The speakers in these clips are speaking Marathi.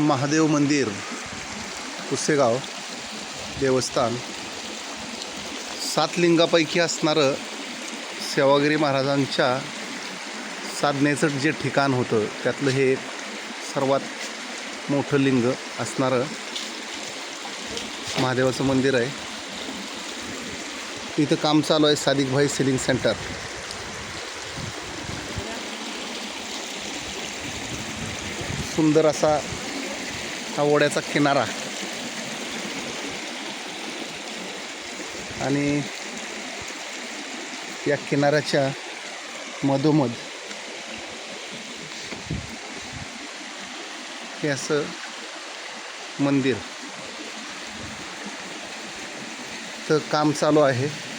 महादेव मंदिर पुसेगाव देवस्थान सात लिंगापैकी असणारं सेवागिरी महाराजांच्या साधनेचं जे ठिकाण होतं त्यातलं हे एक सर्वात मोठं लिंग असणारं महादेवाचं मंदिर आहे. इथं काम चालू आहे सादिकभाई सिलिंग सेंटर. सुंदर असा हा ओढ्याचा किनारा. आणि या किनाऱ्याच्या मधोमध हे असं मंदिर. तर काम चालू आहे.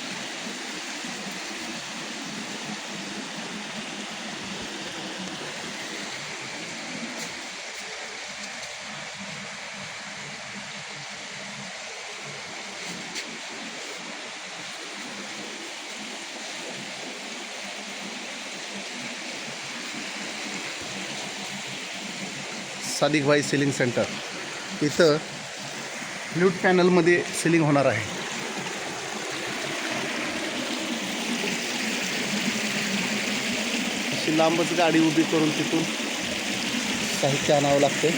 Sadikbhai ceiling centre. इथं फ्ल्यूट पॅनलमध्ये सिलिंग होणार आहे. अशी लांबच गाडी उभी करून तिथून साहित्य आणावं लागते.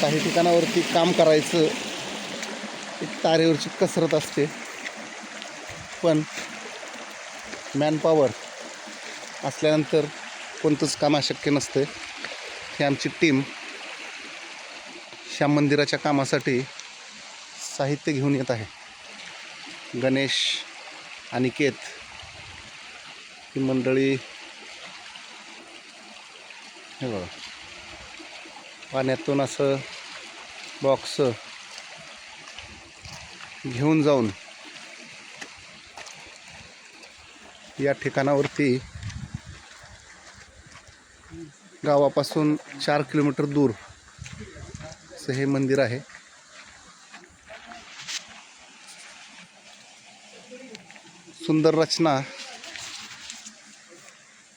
काही ठिकाणावरती काम करायचं एक तारेवरची कसरत असते. पण मॅनपॉवर असल्यानंतर कोणतंच काम अशक्य नसतं ही आमची टीम श्याम मंदिराच्या कामासाठी साहित्य घेऊन येत आहे. गणेश अनिकेत ही मंडळी हे बघा. पाण्यातून असं बॉक्स घेऊन जाऊन या ठिकाणावरती गावापासून चार किलोमीटर दूर. असं हे मंदिर आहे. सुंदर रचना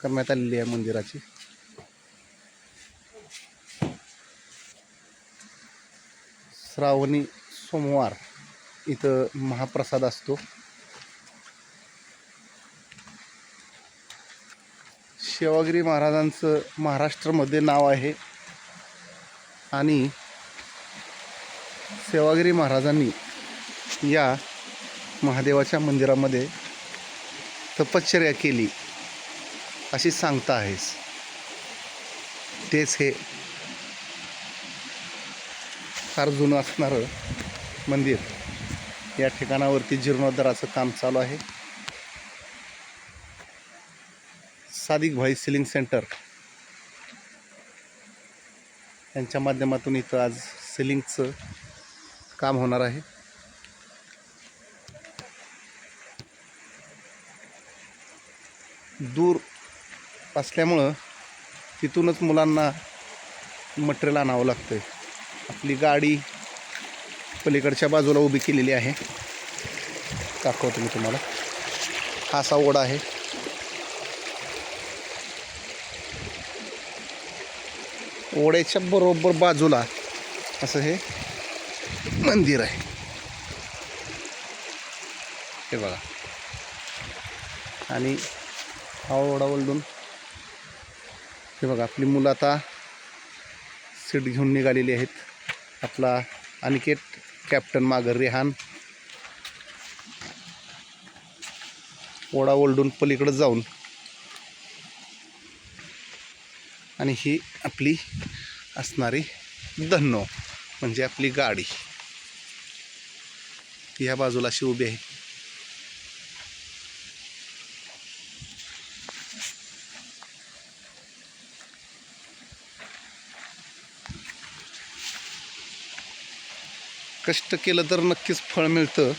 करण्यात आलेली आहे मंदिराची. श्रावणी सोमवार इथं महाप्रसाद असतो. सेवागिरी महाराजांचं महाराष्ट्रामध्ये नाव आहे. आणि सेवागिरी महाराजांनी या महादेवाच्या मंदिरामध्ये तपश्चर्या केली अशी सांगता आहेस. तेच हे फार जुनं असणारं मंदिर या ठिकाणावरती जीर्णोद्धाराचं काम चालू आहे. सादिक भाई सिलिंग सेंटर. यांच्या माध्यमातून इथं आज सिलिंगचं काम होणार आहे. दूर असल्यामुळं तिथूनच मुलांना मटेरियल आणावं लागतं आपली गाडी पलीकडच्या बाजूला उभी केलेली आहे. दाखवतो मी तुम्हाला. हा असा ओढा आहे. ओढ्याच्या बरोबर बाजूला असं हे मंदिर आहे. हे बघा. आणि हा ओढा ओलडून हे बघा आपली मुलं आता सीट घेऊन निघालेली आहेत. आपला अनिकेत कॅप्टन मागर रेहान. ओढा ओलडून पलीकडं जाऊन आणि ही आपली असणारी धन्नो म्हणजे आपली गाडी. ती ह्या बाजूला अशी उभी आहे. कष्ट केलं तर नक्कीच फळ मिळतं.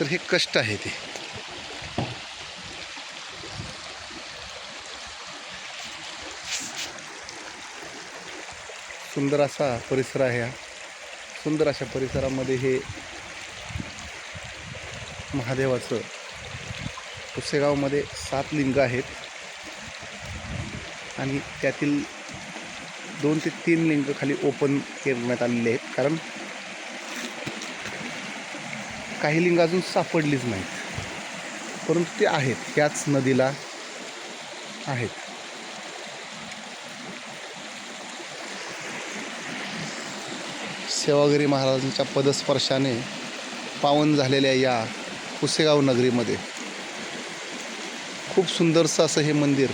तर हे कष्ट आहे ते. सुंदर असा परिसर आहे हा. सुंदर अशा परिसरामध्ये हे महादेवाचं पुसेगावमध्ये सात लिंग आहेत. आणि त्यातील दोन ते तीन लिंग खाली ओपन करण्यात आलेले आहेत. कारण काही लिंग अजून सापडलीच नाहीत. परंतु ते आहेत. त्याच नदीला आहेत. सेवागिरी महाराजांच्या पदस्पर्शाने पावन झालेल्या या पुसेगाव नगरीमध्ये खूप सुंदरसं असं हे मंदिर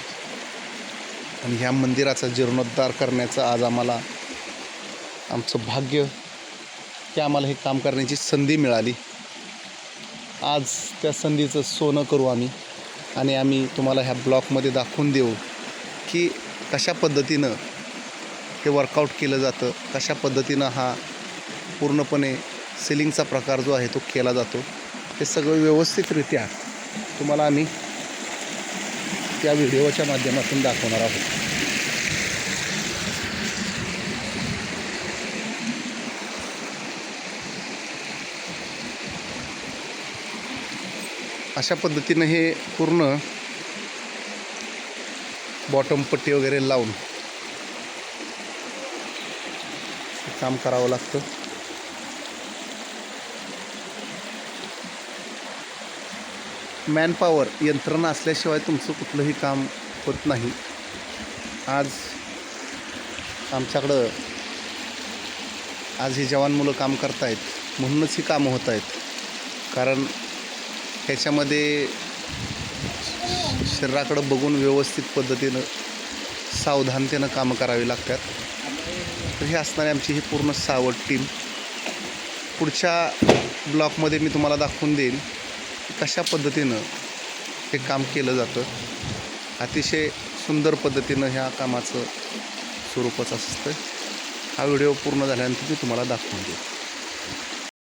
आणि ह्या मंदिराचा जीर्णोद्धार करण्याचं आज आम्हाला आमचं भाग्य की आम्हाला हे काम करण्याची संधी मिळाली. आज त्या संधीचं सोनं करू आम्ही आणि आम्ही तुम्हाला ह्या ब्लॉकमध्ये दाखवून देऊ की कशा पद्धतीनं हे वर्कआउट केलं जातं कशा पद्धतीनं हा पूर्णपणे सेलिंगचा प्रकार जो आहे तो केला जातो. हे सगळं व्यवस्थितरित्या तुम्हाला आम्ही त्या व्हिडिओच्या माध्यमातून दाखवणार आहोत. अशा पद्धतीनं हे पूर्ण बॉटम पट्टी वगैरे लावून काम करावं लागतं. मॅनपॉवर यंत्रणा असल्याशिवाय तुमचं कुठलंही काम होत नाही. आज आमच्याकडं आज ही जवान मुलं काम करतायत म्हणूनच ही कामं होत आहेत कारण ह्याच्यामध्ये शरीराकडं बघून व्यवस्थित पद्धतीनं सावधानतेनं कामं करावी लागतात. तर हे असणारी आमची ही पूर्ण सावध टीम पुढच्या ब्लॉकमध्ये मी तुम्हाला दाखवून देईन. कशा पद्धतीनं हे काम केलं जातं. अतिशय सुंदर पद्धतीनं ह्या कामाचं स्वरूपच असतं. हा व्हिडिओ पूर्ण झाल्यानंतर मी तुम्हाला दाखवून देईन.